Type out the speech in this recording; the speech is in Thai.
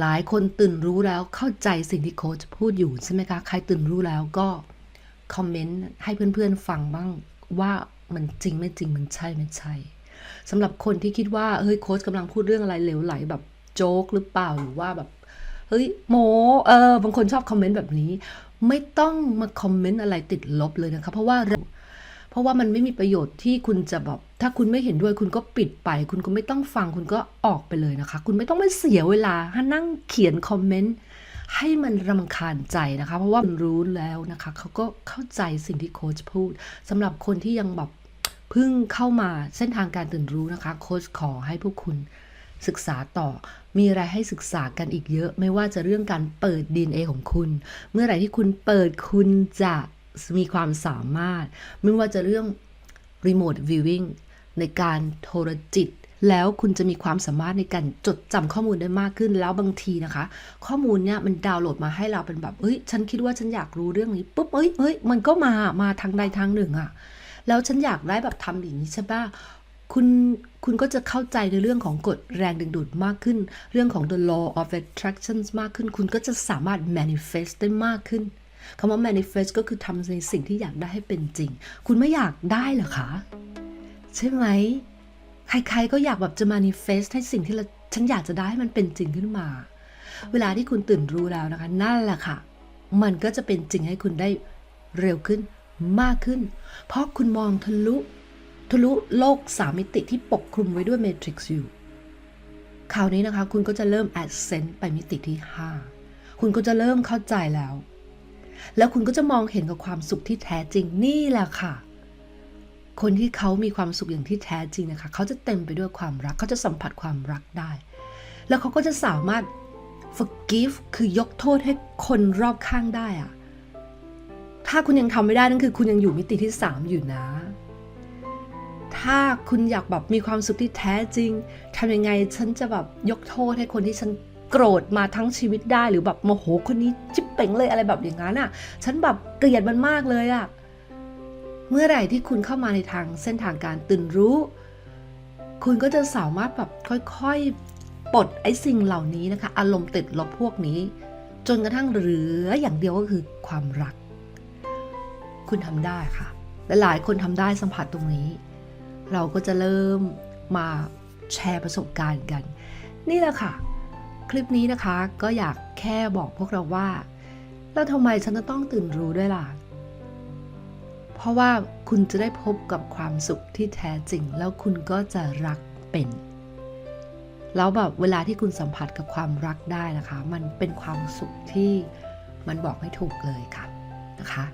หลายคนตื่นรู้แล้วเข้าใจสิ่งที่โค้ชพูดอยู่ใช่ไหมคะ ใครตื่นรู้แล้วก็คอมเมนต์ให้เพื่อนๆฟังบ้างว่ามันจริงไม่จริงมันใช่ไม่ใช่สำหรับคนที่คิดว่าเฮ้ยโค้ชกำลังพูดเรื่องอะไรเหลวไหลแบบโจ๊กหรือเปล่าหรือว่าแบบเฮ้ยโมเออบางคนชอบคอมเมนต์แบบนี้ ไม่ต้องมาคอมเมนต์อะไรติดลบเลยนะคะ เพราะว่า ราเพราะว่ามันไม่มีประโยชน์ที่คุณจะแบบถ้าคุณไม่เห็นด้วยคุณก็ปิดไป คุณก็ไม่ต้องฟังคุณก็ออกไปเลยนะคะ คุณไม่ต้องมาเสียเวลาให้นั่งเขียนคอมเมนต์ให้มันรำคาญใจนะคะ เพราะว่าคุณรู้แล้วนะคะเขาก็เข้าใจสิ่งที่โค้ชพูดสำหรับคนที่ยังแบบเพิ่งเข้ามาเส้นทางการตื่นรู้นะคะ โค้ชขอให้พวกคุณศึกษาต่อ มีอะไรให้ศึกษากันอีกเยอะ ไม่ว่าจะเรื่องการเปิด DNA ของคุณ เมื่อไหร่ที่คุณเปิดคุณจะ มีความสามารถ ไม่ว่าจะเรื่อง remote viewing ในการโทรจิต แล้วคุณจะมีความสามารถในการจดจำข้อมูลได้มากขึ้นแล้วบางทีนะคะ ข้อมูลเนี่ยมันดาวน์โหลดมาให้เราเป็นแบบเอ้ย ฉันคิดว่าฉันอยากรู้เรื่องนี้ปุ๊บเอ้ยเอ้ยมันก็มามาทางใดทางหนึ่งอะแล้วฉันอยากได้แบบทำอย่างนี้ใช่ปะคุณคุณก็จะเข้าใจในเรื่องของกฎแรงดึงดูดมากขึ้น เรื่องของ the law of attraction มากขึ้น คุณก็จะสามารถ manifest ได้มากขึ้น คำว่า manifest ก็คือทำในสิ่งที่อยากได้ให้เป็นจริง คุณไม่อยากได้เหรอคะ ใช่ไหม ใครๆก็อยากแบบจะ manifest ให้สิ่งที่เราฉันอยากจะได้ให้มันเป็นจริงขึ้นมา เวลาที่คุณตื่นรู้แล้วนะคะ นั่นแหละค่ะ มันก็จะเป็นจริงให้คุณได้เร็วขึ้นมากขึ้น เพราะคุณมองทะลุทะลุโลกสามมิติที่ปกคลุมไว้ด้วย Matrix อยู่คราวนี้นะคะ คุณก็จะเริ่ม ascend ไปมิติที่ 5 คุณก็จะเริ่มเข้าใจแล้ว แล้วคุณก็จะมองเห็นกับความสุขที่แท้จริงนี่แหละค่ะ คนที่เขามีความสุขอย่างที่แท้จริงนะคะ เขาจะเต็มไปด้วยความรัก เขาจะสัมผัสความรักได้ แล้วเขาก็จะสามารถ forgive คือยกโทษให้คนรอบข้างได้อะถ้าคุณยังทำไม่ได้นั่นคือคุณยังอยู่มิติที่ 3 อยู่นะ ถ้าคุณอยากแบบมีความสุขที่แท้จริงทำยังไงฉันจะแบบยกโทษให้คนที่ฉัน โกรธมาทั้งชีวิตได้หรือแบบโมโหคนนี้จิ๊บเป่งเลยอะไรแบบอย่างนั้นอะ ฉันแบบเกลียดมันมากเลยอะ เมื่อไหร่ที่คุณเข้ามาในทางเส้นทางการตื่นรู้ คุณก็จะสามารถแบบค่อยๆปลดไอ้สิ่งเหล่านี้นะคะ อารมณ์ติดลบพวกนี้ จนกระทั่งเหลืออย่างเดียวก็คือความรัก คุณทำได้ค่ะและหลายคนทำได้สัมผัสตรงนี้ เราก็จะเริ่มมาแชร์ประสบการณ์กัน นี่แหละค่ะ คลิปนี้นะคะก็อยากแค่บอกพวกเราว่า แล้วทำไมฉันจะต้องตื่นรู้ด้วยล่ะ เพราะว่าคุณจะได้พบกับความสุขที่แท้จริง แล้วคุณก็จะรักเป็น แล้วแบบเวลาที่คุณสัมผัสกับความรักได้นะคะ มันเป็นความสุขที่มันบอกไม่ถูกเลยค่ะนะคะ